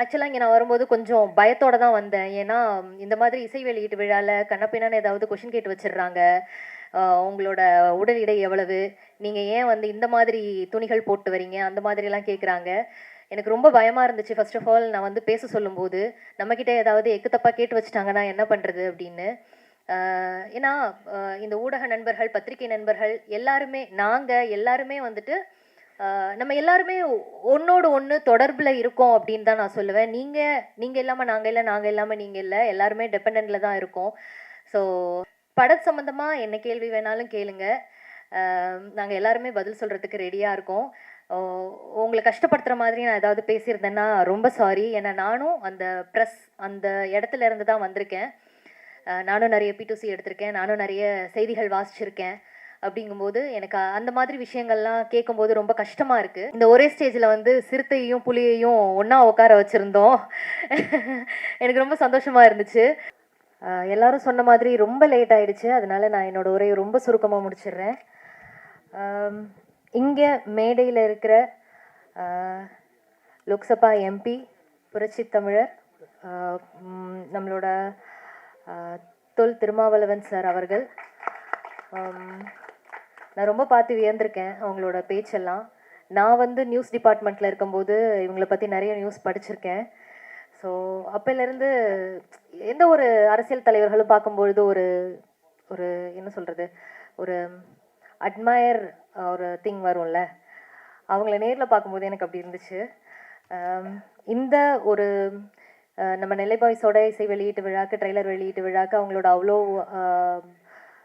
ஆக்சுவலாக இங்கே நான் வரும்போது கொஞ்சம் பயத்தோட தான் வந்தேன். ஏன்னா இந்த மாதிரி இசை வெளியீட்டு விழாவில் கண்ணப்பின்னு ஏதாவது கொஷின் கேட்டு வச்சிடுறாங்க. உங்களோட உடல் எடை எவ்வளவு? நீங்கள் ஏன் வந்து இந்த மாதிரி துணிகள் போட்டு வரீங்க? அந்த மாதிரிலாம் கேட்குறாங்க எனக்கு ரொம்ப பயமாக இருந்துச்சு. ஃபர்ஸ்ட் ஆஃப் ஆல் நான் வந்து பேச சொல்லும்போது நம்மக்கிட்ட ஏதாவது எக்கு தப்பாக கேட்டு வச்சுட்டாங்கன்னா என்ன பண்ணுறது அப்படின்னு. ஏன்னா இந்த ஊடக நண்பர்கள் பத்திரிகை நண்பர்கள் எல்லாருமே நாங்கள் எல்லாருமே வந்துட்டு நம்ம எல்லாருமே ஒன்னோடு ஒன்று தொடர்பில் இருக்கோம் அப்படின்னு தான் நான் சொல்லுவேன். நீங்கள் நீங்கள் இல்லாமல் நாங்கள் இல்லை நாங்கள் இல்லாமல் நீங்கள் இல்லை எல்லாருமே டிபெண்டில் தான் இருக்கோம். ஸோ பட சம்மந்தமாக என்ன கேள்வி வேணாலும் கேளுங்க. நாங்கள் எல்லாருமே பதில் சொல்கிறதுக்கு ரெடியாக இருக்கோம். உங்களை கஷ்டப்படுத்துகிற மாதிரி நான் ஏதாவது பேசியிருந்தேன்னா ரொம்ப சாரி ஏன்னா நானும் அந்த ப்ரெஸ் அந்த இடத்துல இருந்து தான் வந்திருக்கேன். நானும் நிறைய பிடிசி எடுத்திருக்கேன். நானும் நிறைய செய்திகள் வாசிச்சிருக்கேன். அப்படிங்கும்போது எனக்கு அந்த மாதிரி விஷயங்கள்லாம் கேட்கும்போது ரொம்ப கஷ்டமாக இருக்குது இந்த ஒரே ஸ்டேஜில் வந்து சிறுத்தையும் புலியையும் ஒன்றா உட்கார வச்சுருந்தோம். எனக்கு ரொம்ப சந்தோஷமா இருந்துச்சு. எல்லாரும் சொன்ன மாதிரி ரொம்ப லேட் ஆயிடுச்சு. அதனால நான் என்னோட உரையை ரொம்ப சுருக்கமாக முடிச்சிடுறேன். இங்கே மேடையில் இருக்கிற லோக்சபா எம்பி புரட்சி தமிழர் நம்மளோட தொல் திருமாவளவன் சார் அவர்கள். நான் ரொம்ப பார்த்து வியந்திருக்கேன் அவங்களோட பேச்செல்லாம். நான் வந்து நியூஸ் டிபார்ட்மெண்ட்டில் இருக்கும்போது இவங்களை பற்றி நிறைய நியூஸ் படிச்சிருக்கேன். ஸோ அப்போலேருந்து எந்த ஒரு அரசியல் தலைவர்களும் பார்க்கும்பொழுது ஒரு ஒரு என்ன சொல்கிறது ஒரு அட்மயர் ஒரு திங் வரும்ல. அவங்கள நேரில் பார்க்கும்போது எனக்கு அப்படி இருந்துச்சு. இந்த ஒரு நம்ம நெல்லை பாய்ஸோட இசை வெளியீட்டு விழாக்கு ட்ரெய்லர் வெளியீட்டு விழாக்கு அவங்களோட அவ்வளோ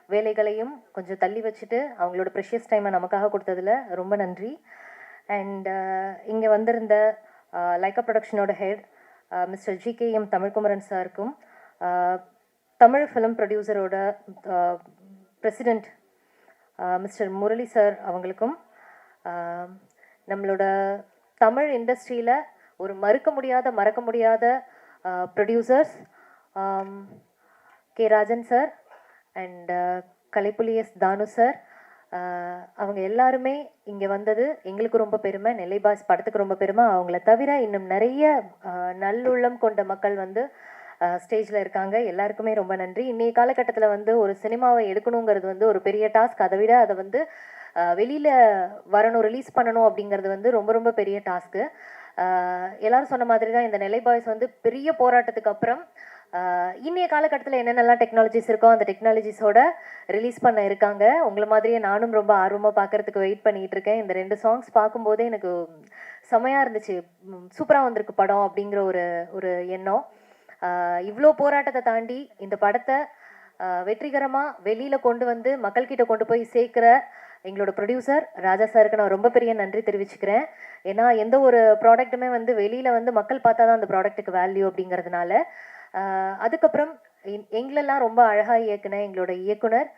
வேலைகளையும் கொஞ்சம் தள்ளி வச்சுட்டு அவங்களோட ப்ரெஷியஸ் டைமை நமக்காக கொடுத்ததுல ரொம்ப நன்றி. அண்ட் இங்கே வந்திருந்த Lyca ப்ரொடக்ஷனோட head mister G K M Tamilkumaran சாருக்கும் தமிழ் ஃபிலிம் ப்ரொடியூசரோட பிரசிடெண்ட் மிஸ்டர் முரளி சார் அவங்களுக்கும் நம்மளோட தமிழ் இண்டஸ்ட்ரியில் ஒரு மறுக்க முடியாத மறக்க முடியாத producers K. Rajan sir and uh, கலைப்புலியஸ் தானு சார் uh, அவங்க எல்லாருமே இங்கே வந்தது எங்களுக்கு ரொம்ப பெருமை. நெல்லை பாஸ் படத்துக்கு ரொம்ப பெருமை. அவங்கள தவிர இன்னும் நிறைய uh, நல்லுள்ளம் கொண்ட மக்கள் வந்து ஸ்டேஜில் இருக்காங்க. எல்லாருக்குமே ரொம்ப நன்றி. இன்றைய காலகட்டத்தில் வந்து ஒரு சினிமாவை எடுக்கணுங்கிறது வந்து ஒரு பெரிய டாஸ்க் அதை விட அதை வந்து வெளியில் வரணும் ரிலீஸ் பண்ணணும் அப்படிங்கிறது வந்து ரொம்ப ரொம்ப பெரிய டாஸ்க்கு எல்லாரும் சொன்ன மாதிரி தான் இந்த நெல்லை பாய்ஸ் வந்து பெரிய போராட்டத்துக்கு அப்புறம் இன்றைய காலகட்டத்தில் என்னென்னலாம் டெக்னாலஜிஸ் இருக்கோ அந்த டெக்னாலஜிஸோட ரிலீஸ் பண்ண இருக்காங்க. உங்களை மாதிரியே நானும் ரொம்ப ஆர்வமாக பார்க்கறதுக்கு வெயிட் பண்ணிகிட்டு இருக்கேன். இந்த ரெண்டு சாங்ஸ் பார்க்கும்போதே எனக்கு செமையாக இருந்துச்சு. சூப்பராக வந்திருக்கு படம் அப்படிங்கிற ஒரு ஒரு எண்ணம். இவ்வளோ போராட்டத்தை தாண்டி இந்த படத்தை வெற்றிகரமாக வெளியில் கொண்டு வந்து மக்கள்கிட்ட கொண்டு போய் சேர்க்குற எங்களோட ப்ரொடியூசர் ராஜா சாருக்கு நான் ரொம்ப பெரிய நன்றி தெரிவிச்சுக்கிறேன். ஏன்னா எந்த ஒரு ப்ராடக்ட்டுமே வந்து வெளியில் வந்து மக்கள் பார்த்தா தான் அந்த ப்ராடக்ட்டுக்கு வேல்யூ அப்படிங்கிறதுனால அதுக்கப்புறம் எங்களெல்லாம் ரொம்ப அழகாக இயக்குன எங்களோட இயக்குனர்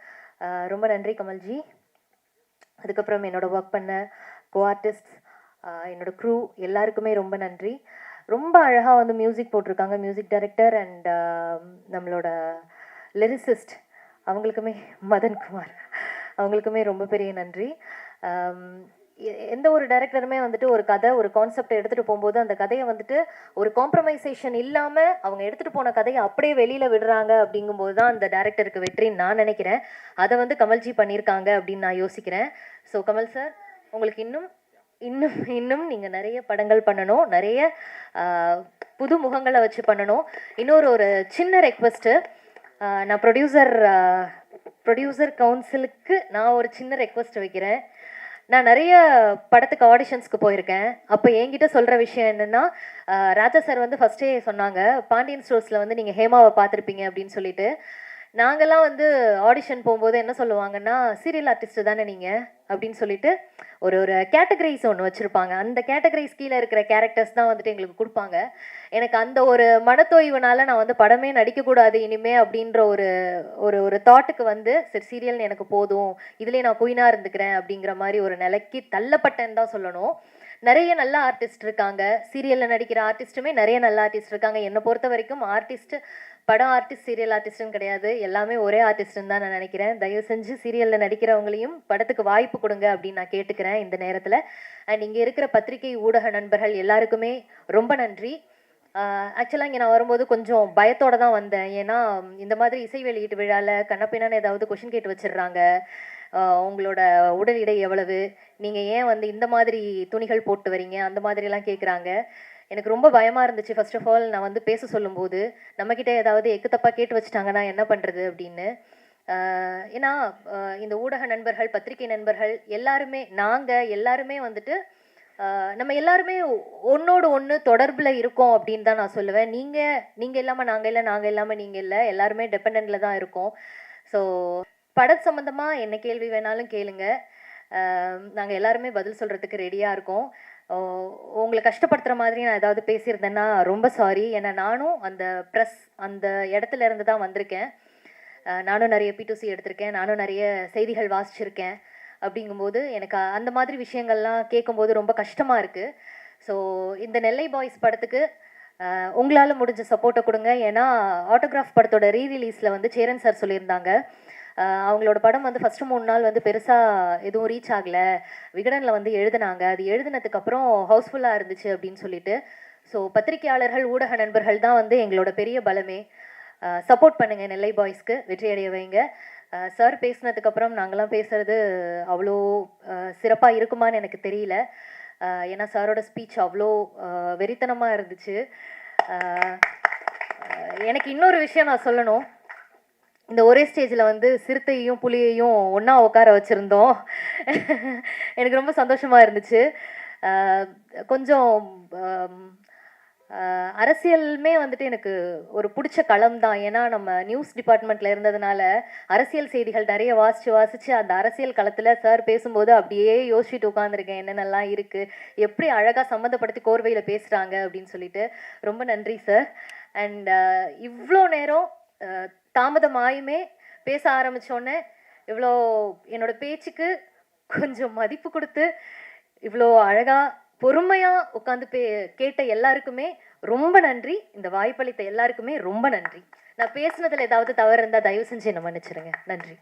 ரொம்ப நன்றி கமல்ஜி. அதுக்கப்புறம் என்னோட ஒர்க் பண்ண கோ ஆர்டிஸ்ட் என்னோட க்ரூ எல்லாருக்குமே ரொம்ப நன்றி. ரொம்ப அழகாக வந்து மியூசிக் போட்டிருக்காங்க மியூசிக் டைரக்டர் அண்ட் நம்மளோட லிரிசிஸ்ட் அவங்களுக்குமே மதன் குமார் அவங்களுக்குமே ரொம்ப பெரிய நன்றி. எ- எந்த ஒரு டைரக்டருமே வந்துட்டு ஒரு கதை ஒரு கான்செப்ட் எடுத்துகிட்டு போகும்போது அந்த கதையை வந்துட்டு ஒரு காம்ப்ரமைசேஷன் இல்லாமல் அவங்க எடுத்துகிட்டு போன கதையை அப்படியே வெளியில் விடுறாங்க அப்படிங்கும்போது தான் அந்த டேரக்டருக்கு வெற்றின்னு நான் நினைக்கிறேன். அதை வந்து கமல்ஜி பண்ணியிருக்காங்க அப்படின்னு நான் யோசிக்கிறேன். ஸோ கமல் சார் உங்களுக்கு இன்னும் இன்னும் இன்னும் நீங்கள் நிறைய படங்கள் பண்ணணும் நிறைய புது முகங்களை வச்சு பண்ணணும். இன்னொரு ஒரு சின்ன ரெக்வஸ்ட்டு நான் ப்ரொடியூசர் ப்ரொடியூசர் கவுன்சிலுக்கு நான் ஒரு சின்ன ரெக்வஸ்ட் வைக்கிறேன். நான் நிறைய படத்துக்கு ஆடிஷன்ஸ்க்கு போயிருக்கேன். அப்போ என்கிட்ட சொல்கிற விஷயம் என்னென்னா ராஜா சார் வந்து ஃபஸ்ட்டே சொன்னாங்க பாண்டியன் ஸ்டோர்ஸில் வந்து நீங்கள் ஹேமாவை பார்த்துருப்பீங்க அப்படின்னு சொல்லிட்டு. நாங்கள்லாம் வந்து ஆடிஷன் போகும்போது என்ன சொல்லுவாங்கன்னா சீரியல் ஆர்டிஸ்ட் தானே நீங்கள் அப்படின்னு சொல்லிட்டு ஒரு ஒரு கேட்டகரிஸ் ஒன்று வச்சுருப்பாங்க. அந்த கேட்டகரிஸ் கீழே இருக்கிற கேரக்டர்ஸ் தான் வந்துட்டு எங்களுக்கு கொடுப்பாங்க. எனக்கு அந்த ஒரு மனத்தோய்வுனால நான் வந்து படமே நடிக்கக்கூடாது இனிமே அப்படின்ற ஒரு ஒரு ஒரு தாட்டுக்கு வந்து சரி சீரியல் எனக்கு போதும். இதுலேயே நான் குயினாக இருந்துக்கிறேன் அப்படிங்கிற மாதிரி ஒரு நிலைக்கு தள்ளப்பட்டேன்னு தான் சொல்லணும். நிறைய நல்ல ஆர்டிஸ்ட் இருக்காங்க. சீரியலில் நடிக்கிற ஆர்டிஸ்ட்டுமே நிறைய நல்ல ஆர்டிஸ்ட் இருக்காங்க. என்னை பொறுத்த வரைக்கும் ஆர்டிஸ்ட் படம் ஆர்டிஸ்ட் சீரியல் ஆர்டிஸ்ட்னு கிடையாது. எல்லாமே ஒரே ஆர்டிஸ்ட்னு தான் நான் நினைக்கிறேன். தயவு செஞ்சு சீரியலில் நடிக்கிறவங்களையும் படத்துக்கு வாய்ப்பு கொடுங்க அப்படின்னு நான் கேட்டுக்கிறேன் இந்த நேரத்தில். அண்ட் இங்கே இருக்கிற பத்திரிகை ஊடக நண்பர்கள் எல்லாருக்குமே ரொம்ப நன்றி. ஆக்சுவலாக இங்கே நான் வரும்போது கொஞ்சம் பயத்தோடு தான் வந்தேன். ஏன்னா இந்த மாதிரி இசை வெளியீட்டு விழாவில் கண்ணப்பினான்னு ஏதாவது கொஷின் கேட்டு வச்சிடுறாங்க. உங்களோட உடல் எடை எவ்வளவு? நீங்கள் ஏன் வந்து இந்த மாதிரி துணிகள் போட்டு வரீங்க? அந்த மாதிரிலாம் கேட்குறாங்க எனக்கு ரொம்ப பயமாக இருந்துச்சு. ஃபர்ஸ்ட் ஆஃப் ஆல் நான் வந்து பேச சொல்லும்போது நம்மக்கிட்ட ஏதாவது எக்கு தப்பாக கேட்டு வச்சுட்டாங்கன்னா என்ன பண்ணுறது அப்படின்னு. ஏன்னா இந்த ஊடக நண்பர்கள் பத்திரிகை நண்பர்கள் எல்லாருமே நாங்கள் எல்லாருமே வந்துட்டு நம்ம எல்லாருமே ஒன்னோடு ஒன்று தொடர்பில் இருக்கோம் அப்படின்னு தான் நான் சொல்லுவேன். நீங்கள் நீங்கள் இல்லாமல் நாங்கள் இல்லை நாங்கள் இல்லாமல் நீங்கள் இல்லை எல்லாருமே டெபெண்டில் தான் இருக்கோம். ஸோ பட சம்மந்தமாக என்ன கேள்வி வேணாலும் கேளுங்க. நாங்கள் எல்லாருமே பதில் சொல்கிறதுக்கு ரெடியாக இருக்கோம். உங்களை கஷ்டப்படுத்துகிற மாதிரி நான் ஏதாவது பேசியிருந்தேன்னா ரொம்ப சாரி ஏன்னா நானும் அந்த ப்ரெஸ் அந்த இடத்துல இருந்து தான் வந்திருக்கேன். நானும் நிறைய பிடிசி எடுத்திருக்கேன். நானும் நிறைய செய்திகள் வாசிச்சிருக்கேன். அப்படிங்கும்போது எனக்கு அந்த மாதிரி விஷயங்கள்லாம் கேட்கும்போது ரொம்ப கஷ்டமாக இருக்குது ஸோ இந்த நெல்லை பாய்ஸ் படத்துக்கு உங்களால் முடிஞ்ச சப்போர்ட்டை கொடுங்க. ஏன்னா ஆட்டோகிராஃப் படத்தோட ரீரிலீஸில் வந்து சேரன் சார் சொல்லியிருந்தாங்க. அவங்களோட படம் வந்து ஃபஸ்ட்டு மூணு நாள் வந்து பெருசாக எதுவும் ரீச் ஆகலை. விகடனில் வந்து எழுதுனாங்க. அது எழுதுனதுக்கப்புறம் ஹவுஸ்ஃபுல்லாக இருந்துச்சு அப்படின்னு சொல்லிட்டு. ஸோ பத்திரிகையாளர்கள் ஊடக நண்பர்கள் தான் வந்து எங்களோட பெரிய பலமே. சப்போர்ட் பண்ணுங்கள் நெல்லை பாய்ஸ்க்கு வெற்றியடைய வைங்க. சார் பேசினதுக்கப்புறம் நாங்களாம் பேசுகிறது அவ்வளோ சிறப்பாக இருக்குமான்னு எனக்கு தெரியல. ஏன்னா சாரோட ஸ்பீச் அவ்வளோ வெறித்தனமாக இருந்துச்சு. எனக்கு இன்னொரு விஷயம் நான் சொல்லணும். இந்த ஒரே ஸ்டேஜில் வந்து சிறுத்தையும் புலியையும் ஒன்றா உட்கார வச்சுருந்தோம். எனக்கு ரொம்ப சந்தோஷமாக இருந்துச்சு. கொஞ்சம் அரசியலுமே வந்துட்டு எனக்கு ஒரு பிடிச்ச களம் தான். ஏன்னா நம்ம நியூஸ் டிபார்ட்மெண்ட்டில் இருந்ததுனால அரசியல் செய்திகள் நிறைய வாசித்து வாசித்து அந்த அரசியல் களத்தில் சார் பேசும்போது அப்படியே யோசிச்சுட்டு உட்காந்துருக்கேன் என்னென்னலாம் இருக்குது எப்படி அழகாக சம்மந்தப்படுத்தி கோர்வையில் பேசுகிறாங்க அப்படின்னு சொல்லிட்டு. ரொம்ப நன்றி சார் அண்ட் இவ்வளோ நேரம் தாமதமாயுமே பேச ஆரம்பித்தோடனே இவ்வளோ என்னோட பேச்சுக்கு கொஞ்சம் மதிப்பு கொடுத்து இவ்வளோ அழகாக பொறுமையாக உட்காந்து பே கேட்ட எல்லாருக்குமே ரொம்ப நன்றி. இந்த வாய்ப்பளித்த எல்லாருக்குமே ரொம்ப நன்றி. நான் பேசுனதில் ஏதாவது தவறு இருந்தால் தயவு செஞ்சு என்னை மன்னிச்சிடுங்க நன்றி.